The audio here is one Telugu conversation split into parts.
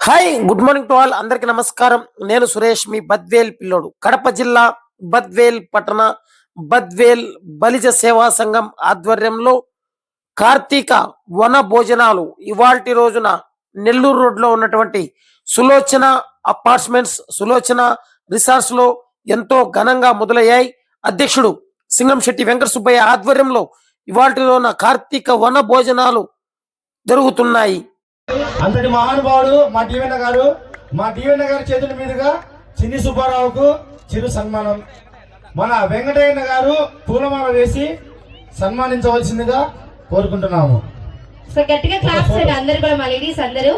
Hi good morning to all అందరికి నమస్కారం. నేను సురేష్ మీ బద్వేల్ పిల్లోడు. కడప జిల్లా బద్వేల్ పట్టణ బద్వేల్ బలిజ సేవా సంఘం ఆధ్వర్యంలో కార్తీక వన భోజనాలు ఇవాల్టి రోజున నెల్లూరు రోడ్లో ఉన్నటువంటి సులోచన అపార్ట్మెంట్స్ సులోచన రిసార్ట్స్లో ఎంతో ఘనంగా మొదలయ్యాయి. అధ్యక్షుడు సింగం శెట్టి వెంకట సుబ్బయ్య ఆధ్వర్యంలో ఇవాల్టి రోజున కార్తీక వన భోజనాలు జరుగుతున్నాయి. అంతటి మహానుభావుడు మా డివెన్న గారు. మా డివెన్న గారి చేతుల మీదుగా చిన్ని సుబ్బారావుకు చిరు సన్మానం. మన వెంకటయ్యన్న గారు పూలమాల వేసి సన్మానించవలసిందిగా కోరుకుంటున్నాము. సో గట్టిగా క్లాప్స్ అండి అందరు కూడా మా లేడీస్ అందరూ.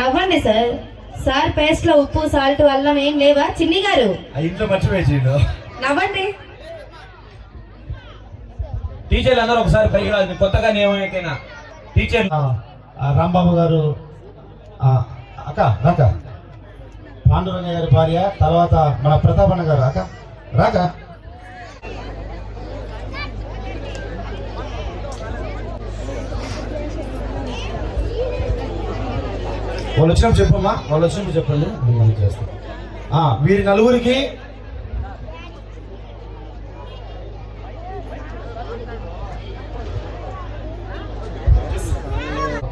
నవ్వండి సార్. సార్ పేస్ట్లో ఉప్పు సాల్ట్ అల్లం ఏం లేవా? చిన్ని గారు. ఇంట్లో మర్చిపోయేసిండు నవ్వండి. టీచర్లు అందరూ ఒకసారి పైకి రాదు. కొత్తగా నియమైతేనా? టీచర్ రాంబాబు గారు అక్క రాక. పాండురంగ గారి భార్య తర్వాత మన ప్రతాపన్న గారు. అక్క రాక. వాళ్ళు వచ్చినప్పుడు చెప్పమ్మా. వాళ్ళు వచ్చినప్పుడు చెప్పండి. నేను మళ్ళీ వీరి నలుగురికి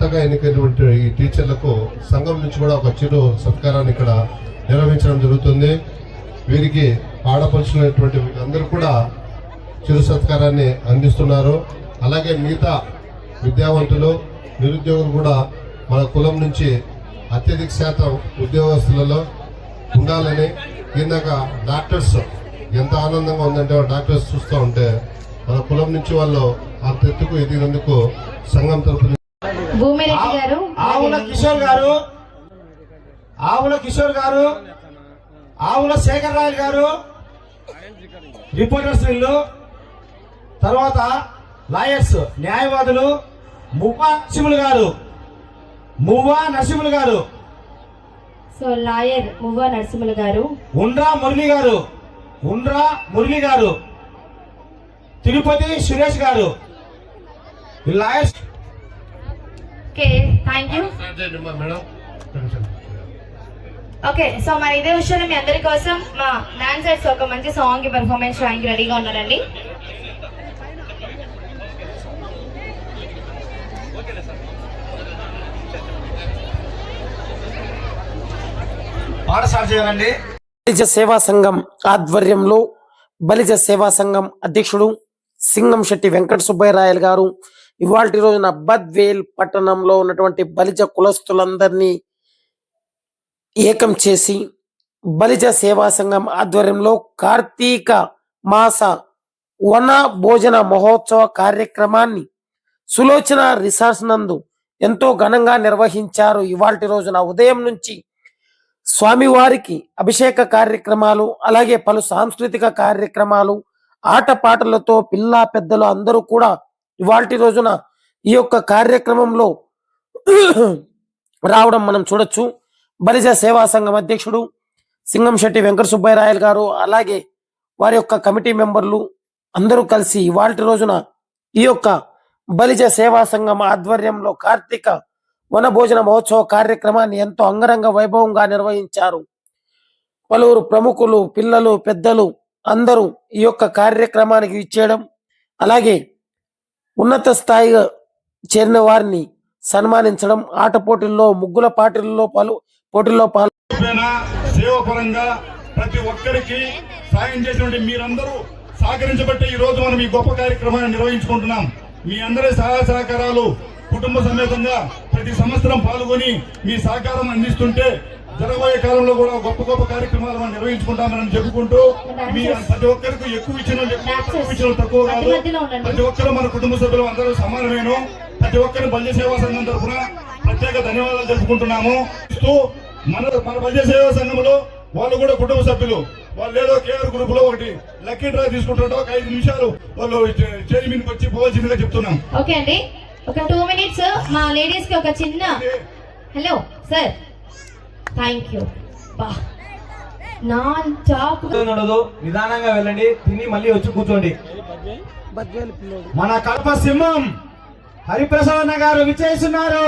కొత్తగా ఎన్నికైనటువంటి ఈ టీచర్లకు సంఘం నుంచి కూడా ఒక చిరు సత్కారాన్ని ఇక్కడ నిర్వహించడం జరుగుతుంది. వీరికి ఆడపడుచున్నటువంటి వీళ్ళందరూ కూడా చిరు సత్కారాన్ని అందిస్తున్నారు. అలాగే మిగతా విద్యావంతులు నిరుద్యోగులు కూడా మన కులం నుంచి అత్యధిక శాతం ఉద్యోగస్తులలో ఉండాలని ఇందాక డాక్టర్స్ ఎంత ఆనందంగా ఉందంటే డాక్టర్స్ చూస్తూ ఉంటే మన కులం నుంచి వాళ్ళు ఆ ఎత్తుకు ఎదిగినందుకు సంఘం తరపున భూమిరెడ్డి గారు. ఆవుల కిషోర్ గారు. ఆవుల కిషోర్ గారు. ఆవుల శేఖర్ రాయల్ గారు. రిపోర్టర్స్ వీళ్ళు. తర్వాత లాయర్స్ న్యాయవాదులు మువ్వా నరసింహులు గారు. మువ్వా నరసింహులు గారు. సో లాయర్ మువ్వ నరసింహులు గారు. ఉండ్రా మురళి గారు. ఉండ్రా Murali garu. Tirupati Suresh garu. Lawyers okay thank you madam okay so మరి ఇదే విషయంలో మీ అందరి కోసం. మా డాన్సర్స్ ఒక మంచి సాంగ్ పెర్ఫార్మెన్స్ చేయడానికి రెడీగా ఉన్నారండి. బలిజ సేవా సంఘం ఆధ్వర్యంలో బలిజ సేవా సంఘం అధ్యక్షుడు సింగం శెట్టి వెంకట సుబ్బయ్యరాయలు గారు ఇవాళ రోజున బద్వేల్ పట్టణంలో ఉన్నటువంటి బలిజ కులస్తులందరినీ ఏకం చేసి బలిజ సేవా సంఘం ఆధ్వర్యంలో కార్తీక మాస వన భోజన మహోత్సవ కార్యక్రమాన్ని సులోచన రిసార్ట్స్ నందు ఎంతో ఘనంగా నిర్వహించారు. ఇవాల్టి రోజున ఉదయం నుంచి స్వామివారికి అభిషేక కార్యక్రమాలు అలాగే పలు సాంస్కృతిక కార్యక్రమాలు ఆటపాటలతో పిల్ల పెద్దలు అందరూ కూడా ఇవాల్టి రోజున ఈ యొక్క కార్యక్రమంలో రావడం మనం చూడొచ్చు. బలిజ సేవా సంఘం అధ్యక్షుడు సింగం శెట్టి వెంకట సుబ్బయ్యరాయలు గారు అలాగే వారి యొక్క కమిటీ మెంబర్లు అందరూ కలిసి ఇవాల్టి రోజున ఈ యొక్క బలిజ సేవా సంఘం ఆధ్వర్యంలో కార్తీక వనభోజన మహోత్సవ కార్యక్రమాన్ని ఎంతో అంగరంగ వైభవంగా నిర్వహించారు. పలువురు ప్రముఖులు పిల్లలు పెద్దలు అందరూ ఈ యొక్క కార్యక్రమానికి ఇచ్చేయడం అలాగే ఉన్నత స్థాయిగా చేరిన వారిని సన్మానించడం ఆట పోటీల్లో ముగ్గుల పాటల్లో పాలు పోటీల్లో పాలు రూపేణ సేవపరంగా ప్రతి ఒక్కరికి సాయం చేసినటువంటి మీరందరూ సహకరించబట్టే ఈ రోజు మనం ఈ గొప్ప కార్యక్రమాన్ని నిర్వహించుకుంటున్నాం. మీ అందరి సహాయ సహకారాలు కుటుంబ సమేతంగా ప్రతి సంవత్సరం పాల్గొని మీ సహకారం అందిస్తుంటే జరగబోయే కాలంలో కూడా గొప్ప గొప్ప కార్యక్రమాలు మనం నిర్వహించుకుంటామని చెప్పుకుంటూ మీ ప్రతి ఒక్కరికి ఎక్కువ ఇచ్చిన తక్కువ ఇచ్చిన తక్కువ కాదు. ప్రతి ఒక్కరు మన కుటుంబ సభ్యులు అందరూ సమానమేను. ప్రతి ఒక్కరిని బల్య సేవా సంఘం తరఫున ప్రత్యేక ధన్యవాదాలు తెలుపుకుంటున్నాము. మన మన బల్య సేవా సంఘంలో వాళ్ళు కూడా కుటుంబ సభ్యులు. వాళ్ళు ఏదో కేఆర్ గ్రూప్లో ఒకటి లక్కీ డ్రా తీసుకుంటుంటే ఒక ఐదు నిమిషాలు వాళ్ళు మీదకి వచ్చి పోవాల్సిందిగా చెప్తున్నాం. ఓకే అండి. ఒక టూ మినిట్స్ మా లేడీస్కి ఒక చిన్న హలో సార్. థ్యాంక్ యూ బా. Non stop. ఉండదు నిదానంగా వెళ్ళండి. తిని మళ్ళీ వచ్చి కూర్చోండి. మన కడప సింహం హరిప్రసాద్ గారు విచ్చేస్తున్నారు.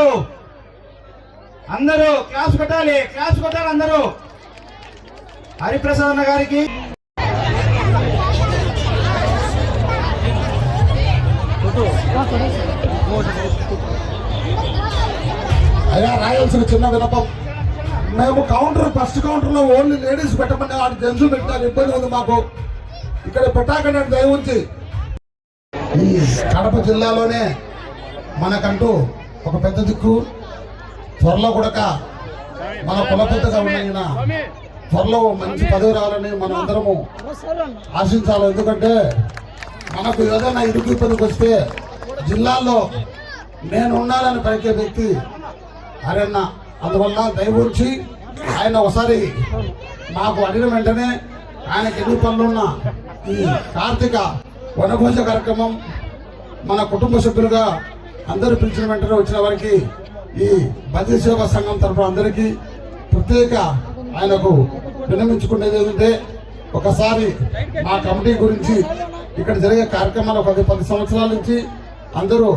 అందరూ క్లాస్ కొట్టాలి. క్లాస్ కొట్టాలి అందరూ. హరిప్రసాద్ గారికి అయ్యా రాయాల్సిన చిన్న వినపం మేము కౌంటర్ ఫస్ట్ కౌంటర్లో ఓన్లీ లేడీస్ పెట్టమని వాడి జెంట్స్ పెట్టారు. ఇబ్బంది ఉంది మాకు. ఇక్కడ పెట్టాకండి దయ ఉంచి ఈ కడప జిల్లాలోనే మనకంటూ ఒక పెద్ద దిక్కు. త్వరలో కూడా మన కుల పెద్దగా ఉన్న త్వరలో మంచి పదవి రావాలని మనం అందరము ఆశించాలి. ఎందుకంటే మనకు ఏదైనా ఇరుకు ఇబ్బందికి వస్తే జిల్లాలో నేను ఉండాలని పలికే వ్యక్తి అరన్న. అందువల్ల దయవుంచి ఆయన ఒకసారి మాకు అడిగిన వెంటనే ఆయనకి ఎన్ని పనులున్న ఈ కార్తీక వనభోజ కార్యక్రమం మన కుటుంబ సభ్యులుగా అందరూ పిలిచిన వెంటనే వచ్చిన వారికి ఈ బదిలీ సేవా సంఘం తరఫున అందరికీ ప్రత్యేక ఆయనకు విన్నమించుకునేది ఏంటంటే ఒకసారి మా కమిటీ గురించి ఇక్కడ జరిగే కార్యక్రమాలు పది పది సంవత్సరాల నుంచి అందరూ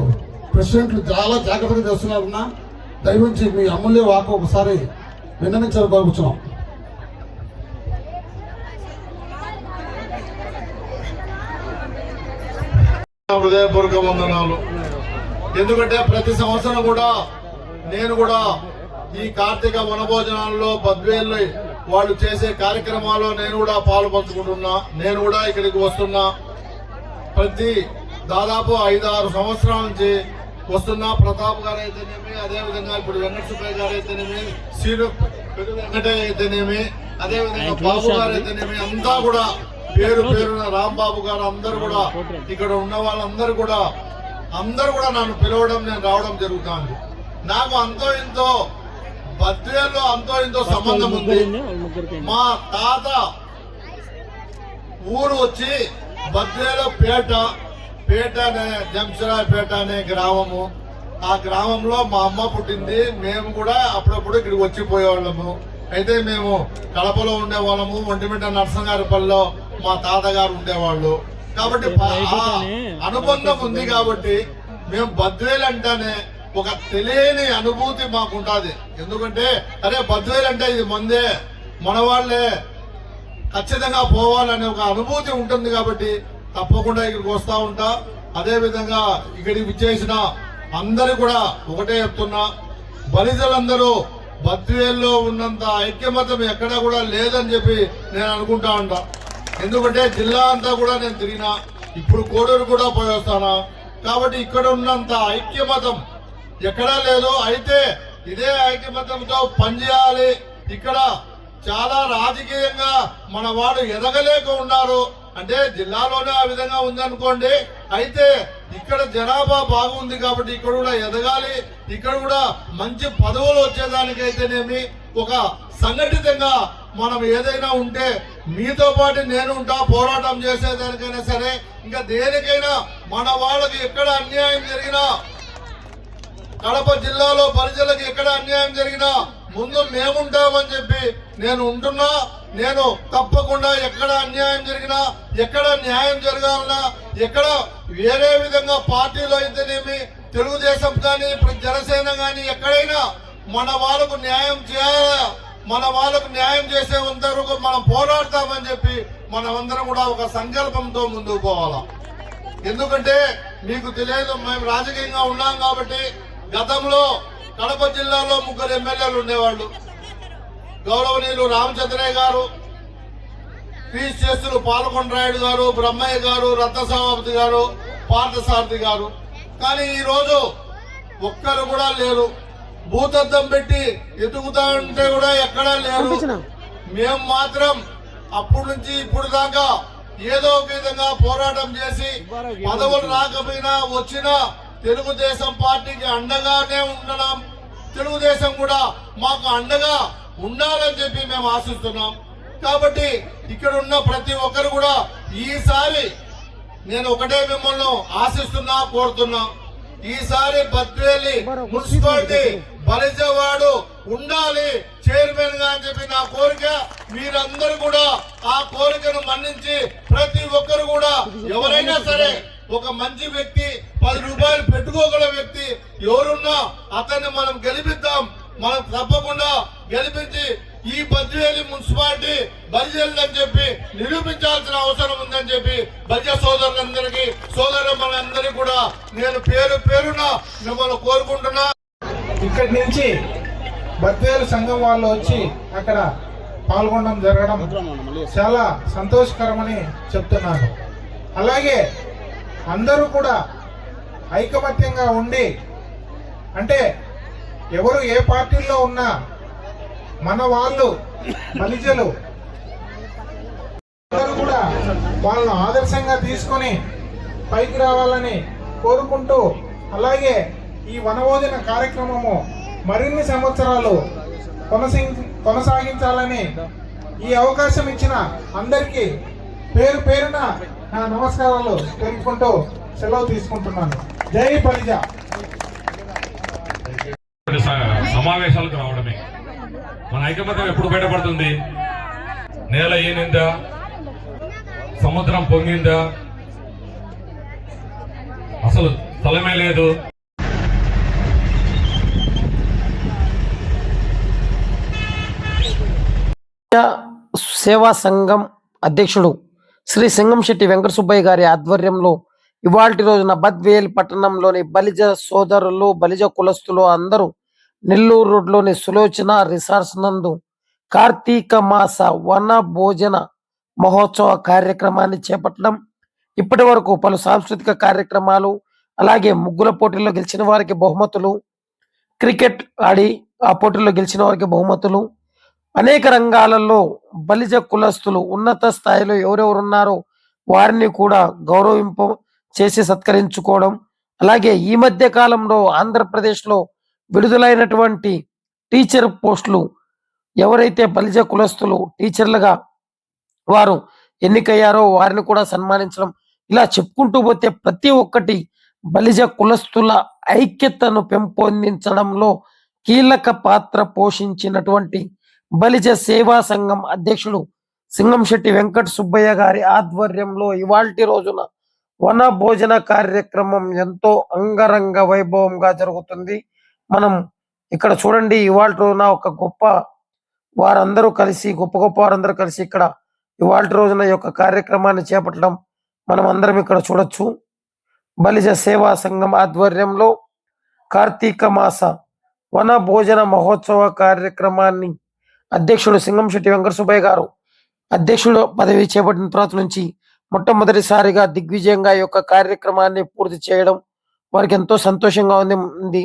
ప్రెసిడెంట్లు చాలా జాగ్రత్తగా చేస్తున్నారన్నా దయవించి మీ అమూల్య వాకు ఒకసారి విన్నవించాలని కోరుకుంటున్నాం హృదయపూర్వక వందనాలు. ఎందుకంటే ప్రతి సంవత్సరం కూడా నేను కూడా ఈ కార్తీక వనభోజనాల్లో బద్వేలు వాళ్ళు చేసే కార్యక్రమాల్లో నేను కూడా పాలు పంచుకుంటున్నా నేను కూడా ఇక్కడికి వస్తున్నా. ప్రతి దాదాపు ఐదు ఆరు సంవత్సరాల నుంచి వస్తున్నా ప్రతాప్ గారు అయితేనేమి అదే విధంగా ఇప్పుడు వెంకట సుబ్బయ్య గారు అయితేనేమి శ్రీను పెద్ద వెంకటయ్య అయితేనేమి అదే విధంగా బాబు గారు అయితేనేమి అంతా కూడా పేరు పేరున రాంబాబు గారు అందరు కూడా ఇక్కడ ఉన్న వాళ్ళందరూ కూడా అందరూ కూడా నన్ను పిలవడం నేను రావడం జరుగుతుంది. నాకు అంతో ఇంతో బద్వేల్లో అంతో ఇంతో సంబంధం ఉంది. మా తాత ఊరు వచ్చి బద్వేలో పేట పేట అనే జంసరాయపేట అనే గ్రామము. ఆ గ్రామంలో మా అమ్మ పుట్టింది. మేము కూడా అప్పుడప్పుడు ఇక్కడికి వచ్చిపోయేవాళ్ళము అయితే మేము కడపలో ఉండేవాళ్ళము. ఒంటిమిట్ట నరసింగారిపల్లిలో మా తాతగారు ఉండేవాళ్ళు. కాబట్టి అనుబంధం ఉంది కాబట్టి మేము బద్వేలు అంటేనే ఒక తెలియని అనుభూతి మాకు ఉంటుంది ఎందుకంటే అరే బద్వేలు అంటే ఇది మందే. మన వాళ్ళే ఖచ్చితంగా పోవాలనే ఒక అనుభూతి ఉంటుంది కాబట్టి తప్పకుండా ఇక్కడికి వస్తా ఉంటా. అదే విధంగా ఇక్కడికి విచ్చేసిన అందరు కూడా ఒకటే చెప్తున్నా బలిజలందరూ బద్వేల్లో ఉన్నంత ఐక్యమతం ఎక్కడా కూడా లేదని చెప్పి నేను అనుకుంటా ఉంటా. ఎందుకంటే జిల్లా అంతా కూడా నేను తిరిగినా ఇప్పుడు కోడూరు కూడా పోయేస్తానా. కాబట్టి ఇక్కడ ఉన్నంత ఐక్యమతం ఎక్కడా లేదు. అయితే ఇదే ఐక్యమతంతో పనిచేయాలి. ఇక్కడ చాలా రాజకీయంగా మన వాడు ఎదగలేక ఉన్నారు. అంటే జిల్లాలోనే ఆ విధంగా ఉందనుకోండి అయితే ఇక్కడ జనాభా బాగుంది కాబట్టి ఇక్కడ కూడా ఎదగాలి. ఇక్కడ కూడా మంచి పదవులు వచ్చేదానికైతేనేమి ఒక సంఘటితంగా మనం ఏదైనా ఉంటే మీతో పాటు నేను ఉంటా పోరాటం చేసేదానికైనా సరే ఇంకా దేనికైనా మన వాళ్ళకి ఎక్కడ అన్యాయం జరిగినా కడప జిల్లాలో ప్రజలకు ఎక్కడ అన్యాయం జరిగినా ముందు మేముంటామని చెప్పి నేను ఉంటున్నా. నేను తప్పకుండా ఎక్కడ అన్యాయం జరిగినా ఎక్కడ న్యాయం జరగాలన్నా ఎక్కడ వేరే విధంగా పార్టీలో అయితేనేమి తెలుగుదేశం కానీ ఇప్పుడు జనసేన కానీ ఎక్కడైనా మన వాళ్ళకు న్యాయం చేయాలా? మన వాళ్ళకు న్యాయం చేసే వరకు మనం పోరాడతామని చెప్పి మనమందరం కూడా ఒక సంకల్పంతో ముందుకు పోవాలా? ఎందుకంటే మీకు తెలియదు మేము రాజకీయంగా ఉన్నాం కాబట్టి గతంలో కడప జిల్లాలో ముగ్గురు ఎమ్మెల్యేలు ఉండేవాళ్ళు. గౌరవనీయులు రామచంద్రయ్య గారు పీస్ చేస్తులు పాల్గొండరాయుడు గారు బ్రహ్మయ్య గారు రత్నసభాపతి గారు పార్థసారథి గారు. కానీ ఈ రోజు ఒక్కరు కూడా లేరు. భూతద్దం పెట్టి ఎదుగుతా ఉంటే కూడా ఎక్కడా లేరు. మేము మాత్రం అప్పటి నుంచి ఇప్పుడు దాకా ఏదో ఒక విధంగా పోరాటం చేసి పదవులు రాకపోయినా వచ్చినా తెలుగుదేశం పార్టీకి అండగానే ఉండడం తెలుగుదేశం కూడా మాకు అండగా ఉండాలని చెప్పి మేము ఆశిస్తున్నాం. కాబట్టి ఇక్కడ ఉన్న ప్రతి ఒక్కరు కూడా ఈసారి నేను ఒకటే మిమ్మల్ని ఆశిస్తున్నా కోరుతున్నా. ఈసారి బద్వేలి మున్సిపాలిటీ బలిజవాడు ఉండాలి చైర్మన్గా అని చెప్పి నా కోరిక. మీరందరూ కూడా ఆ కోరికను మన్నించి ప్రతి ఒక్కరు కూడా ఎవరైనా సరే ఒక మంచి వ్యక్తి పది రూపాయలు పెట్టుకోగల వ్యక్తి ఎవరున్నా అతన్ని మనం గెలిపిద్దాం. మనం తప్పకుండా గెలిపించి ఈ బద్వేలి మున్సిపాలిటీ బలిజేలని చెప్పి నిరూపించాల్సిన అవసరం ఉందని చెప్పి బలిజ సోదరులందరికీ సోదరులందరికీ కూడా నేను పేరు పేరున మిమ్మల్ని కోరుకుంటున్నా. ఇక్కడి నుంచి బద్వేలు సంఘం వాళ్ళు వచ్చి అక్కడ పాల్గొనడం జరగడం చాలా సంతోషకరమని చెప్తున్నాను అలాగే అందరూ కూడా ఐకమత్యంగా ఉండి అంటే ఎవరు ఏ పార్టీల్లో ఉన్నా మన వాళ్ళు బలిజలు అందరూ కూడా వాళ్ళను ఆదర్శంగా తీసుకొని పైకి రావాలని కోరుకుంటూ అలాగే ఈ వనభోజన కార్యక్రమము మరిన్ని సంవత్సరాలు కొనసాగి కొనసాగించాలని ఈ అవకాశం ఇచ్చిన అందరికీ పేరు పేరున నా నమస్కారాలు తెలుపుకుంటూ సెలవు తీసుకుంటున్నాను. జై బలిజ స- సమావేశాలకు రావడమే. మన ఐకమత్యం ఎప్పుడు బయటపడుతుంది? నేల ఏనిందా? సముద్రం పొంగిందా? అసలు స్థలమే లేదు. సేవా సంఘం అధ్యక్షుడు శ్రీ సింగంశెట్టి వెంకట సుబ్బయ్య గారి ఆధ్వర్యంలో ఇవాల్టి రోజున బద్వేల్ పట్టణంలోని బలిజ సోదరులు బలిజ కులస్తులు అందరూ నెల్లూరు రోడ్లోని సులోచన రిసార్ట్స్ నందు కార్తీక మాస వన భోజన మహోత్సవ కార్యక్రమాన్ని చేపట్టడం ఇప్పటి వరకు పలు సాంస్కృతిక కార్యక్రమాలు అలాగే ముగ్గుల పోటీల్లో గెలిచిన వారికి బహుమతులు క్రికెట్ ఆడి ఆ పోటీల్లో గెలిచిన వారికి బహుమతులు అనేక రంగాలలో బలిజ కులస్తులు ఉన్నత స్థాయిలో ఎవరెవరున్నారో వారిని కూడా గౌరవింప చేసి సత్కరించుకోవడం అలాగే ఈ మధ్య కాలంలో ఆంధ్రప్రదేశ్లో విడుదలైనటువంటి టీచర్ పోస్టులు ఎవరైతే బలిజ కులస్తులు టీచర్లుగా వారు ఎన్నికయ్యారో వారిని కూడా సన్మానించడం ఇలా చెప్పుకుంటూ పోతే ప్రతి ఒక్కటి బలిజ కులస్తుల ఐక్యతను పెంపొందించడంలో కీలక పాత్ర పోషించినటువంటి బలిజ సేవా సంఘం అధ్యక్షుడు సింగంశెట్టి వెంకట సుబ్బయ్య గారి ఆధ్వర్యంలో ఇవాల్టి రోజున వన భోజన కార్యక్రమం ఎంతో అంగరంగ వైభవంగా జరుగుతుంది. మనం ఇక్కడ చూడండి ఇవాళ రోజున ఒక గొప్ప వారందరూ కలిసి గొప్ప గొప్ప వారందరూ కలిసి ఇక్కడ ఇవాళ రోజున ఈ యొక్క కార్యక్రమాన్ని చేపట్టడం మనం అందరం ఇక్కడ చూడొచ్చు. బలిజ సేవా సంఘం ఆధ్వర్యంలో కార్తీక మాస వన భోజన మహోత్సవ కార్యక్రమాన్ని అధ్యక్షుడు సింగంశెట్టి వెంకట సుబ్బయ్య గారు అధ్యక్షుడు పదవి చేపట్టిన తర్వాత నుంచి మొట్టమొదటిసారిగా దిగ్విజయంగా యొక్క కార్యక్రమాన్ని పూర్తి చేయడం వారికి ఎంతో సంతోషంగా ఉంది.